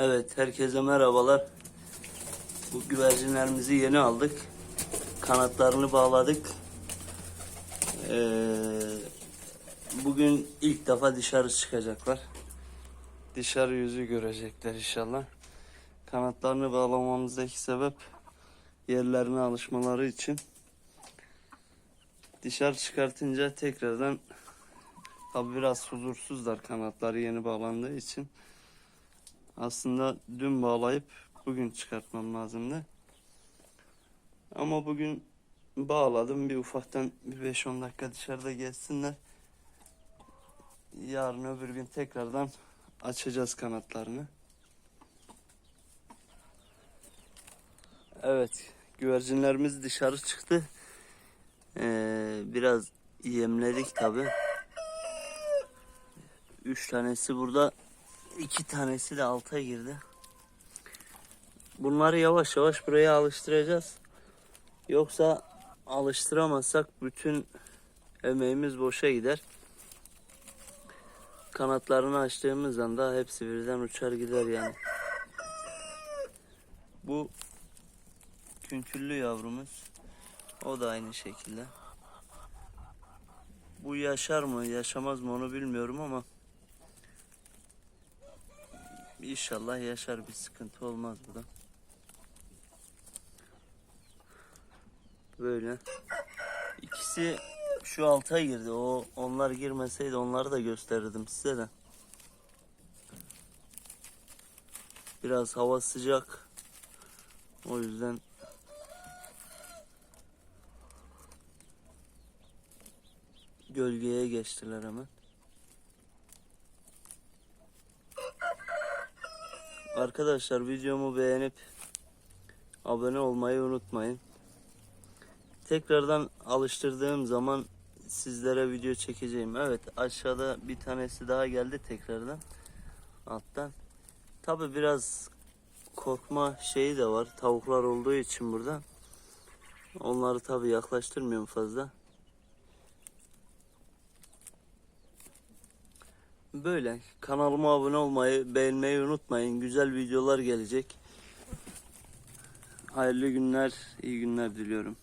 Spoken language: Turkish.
Evet, herkese merhabalar. Bu güvercinlerimizi yeni aldık. Kanatlarını bağladık. Ee, bugün ilk defa dışarı çıkacaklar. Dışarı yüzü görecekler inşallah. Kanatlarını bağlamamızdaki sebep yerlerine alışmaları için. Dışarı çıkartınca tekrardan tabi biraz huzursuzlar kanatları yeni bağlandığı için. Aslında dün bağlayıp bugün çıkartmam lazımdı. Ama bugün bağladım bir ufaktan bir 5-10 dakika dışarıda gezsinler. Yarın öbür gün tekrardan açacağız kanatlarını. Evet güvercinlerimiz dışarı çıktı. Ee, biraz yemledik tabi. Üç tanesi burada İki tanesi de alta girdi. Bunları yavaş yavaş buraya alıştıracağız. Yoksa alıştıramazsak bütün emeğimiz boşa gider. Kanatlarını açtığımız anda hepsi birden uçar gider yani. Bu küntüllü yavrumuz. O da aynı şekilde. Bu yaşar mı yaşamaz mı onu bilmiyorum ama İnşallah yaşar bir sıkıntı olmaz burada. Böyle. İkisi şu alta girdi. O onlar girmeseydi onları da gösterirdim size de. Biraz hava sıcak. O yüzden gölgeye geçtiler hemen. Arkadaşlar videomu beğenip abone olmayı unutmayın. Tekrardan alıştırdığım zaman sizlere video çekeceğim. Evet aşağıda bir tanesi daha geldi tekrardan alttan. Tabi biraz korkma şeyi de var. Tavuklar olduğu için burada. Onları tabi yaklaştırmıyorum fazla. Böyle. Kanalıma abone olmayı, beğenmeyi unutmayın. Güzel videolar gelecek. Hayırlı günler, iyi günler diliyorum.